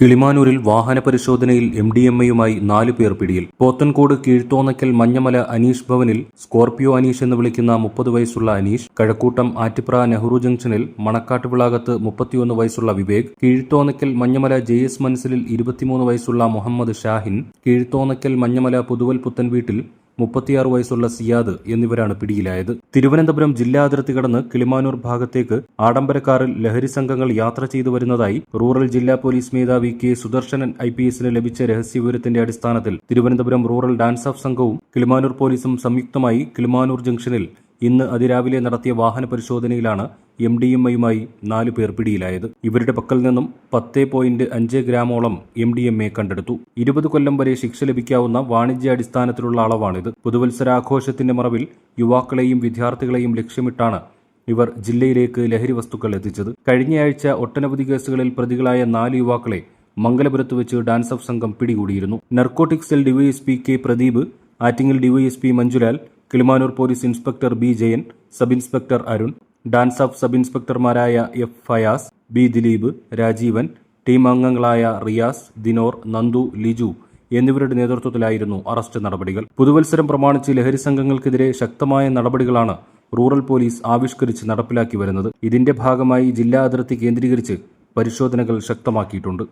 കിളിമാനൂരിൽ വാഹന പരിശോധനയിൽ M D M എയുമായി നാലു പേർ പിടിയിൽ. പോത്തൻകോട് കീഴ്ത്തോന്നക്കൽ മഞ്ഞമല അനീഷ് ഭവനിൽ സ്കോർപിയോ അനീഷ് എന്ന് വിളിക്കുന്ന മുപ്പത് വയസ്സുള്ള അനീഷ് കഴക്കൂട്ടം ആറ്റിപ്ര നെഹ്റു ജംഗ്ഷനിൽ മണക്കാട്ട് വിളാകത്ത് മുപ്പത്തിയൊന്ന് വയസ്സുള്ള വിവേക് കീഴ്ത്തോന്നക്കൽ മഞ്ഞമല ജെ എസ് മൻസിലിൽ ഇരുപത്തിമൂന്ന് വയസ്സുള്ള മുഹമ്മദ് ഷാഹിൻ കീഴ്ത്തോന്നക്കൽ മഞ്ഞമല പുതുവൽ പുത്തൻ വീട്ടിൽ മുപ്പത്തിയാറ് വയസ്സുള്ള സിയാദ് എന്നിവരാണ് പിടിയിലായത്. തിരുവനന്തപുരം ജില്ലാ അതിർത്തി കടന്ന് കിളിമാനൂർ ഭാഗത്തേക്ക് ആഡംബരക്കാറിൽ ലഹരി സംഘങ്ങൾ യാത്ര ചെയ്തു വരുന്നതായി റൂറൽ ജില്ലാ പോലീസ് മേധാവി കെ സുദർശനൻ ഐ പി എസിന് ലഭിച്ച രഹസ്യവിവരത്തിന്റെ അടിസ്ഥാനത്തിൽ തിരുവനന്തപുരം റൂറൽ ഡാൻസ് ഓഫ് സംഘവും കിളിമാനൂർ പോലീസും സംയുക്തമായി കിളിമാനൂർ ജംഗ്ഷനിൽ ഇന്ന് അതിരാവിലെ നടത്തിയ വാഹന പരിശോധനയിലാണ് എം ഡി എം ഐയുമായി നാലു പേർ പിടിയിലായത്. ഇവരുടെ പക്കൽ നിന്നും പത്ത് പോയിന്റ് അഞ്ച് ഗ്രാമോളം എം ഡി എം എ കണ്ടെടുത്തു. ഇരുപത് കൊല്ലം വരെ ശിക്ഷ ലഭിക്കാവുന്ന വാണിജ്യാടിസ്ഥാനത്തിലുള്ള അളവാണിത്. പുതുവത്സരാഘോഷത്തിന്റെ മറവിൽ യുവാക്കളെയും വിദ്യാർത്ഥികളെയും ലക്ഷ്യമിട്ടാണ് ഇവർ ജില്ലയിലേക്ക് ലഹരി വസ്തുക്കൾ എത്തിച്ചത്. കഴിഞ്ഞയാഴ്ച ഒട്ടനവധി കേസുകളിൽ പ്രതികളായ നാല് യുവാക്കളെ മംഗലപുരത്ത് വെച്ച് ഡാൻസ് ഓഫ് സംഘം പിടികൂടിയിരുന്നു. Narcotic cell DYSP K Pradeep Attingal DYSP Manjulal Kilimanoor police inspector B Jayan sub inspector Arun DANSAF sub ഇൻസ്പെക്ടർമാരായ F Fayas B Dileep Rajeevan team അംഗങ്ങളായ റിയാസ് ദിനോർ നന്ദു ലിജു എന്നിവരുടെ നേതൃത്വത്തിലായിരുന്നു അറസ്റ്റ് നടപടികൾ. പുതുവത്സരം പ്രമാണിച്ച് ലഹരി സംഘങ്ങൾക്കെതിരെ ശക്തമായ നടപടികളാണ് റൂറൽ പോലീസ് ആവിഷ്കരിച്ച് നടപ്പിലാക്കി വരുന്നത്. ഇതിന്റെ ഭാഗമായി ജില്ലാ അതിർത്തി കേന്ദ്രീകരിച്ച് പരിശോധനകൾ ശക്തമാക്കിയിട്ടുണ്ട്.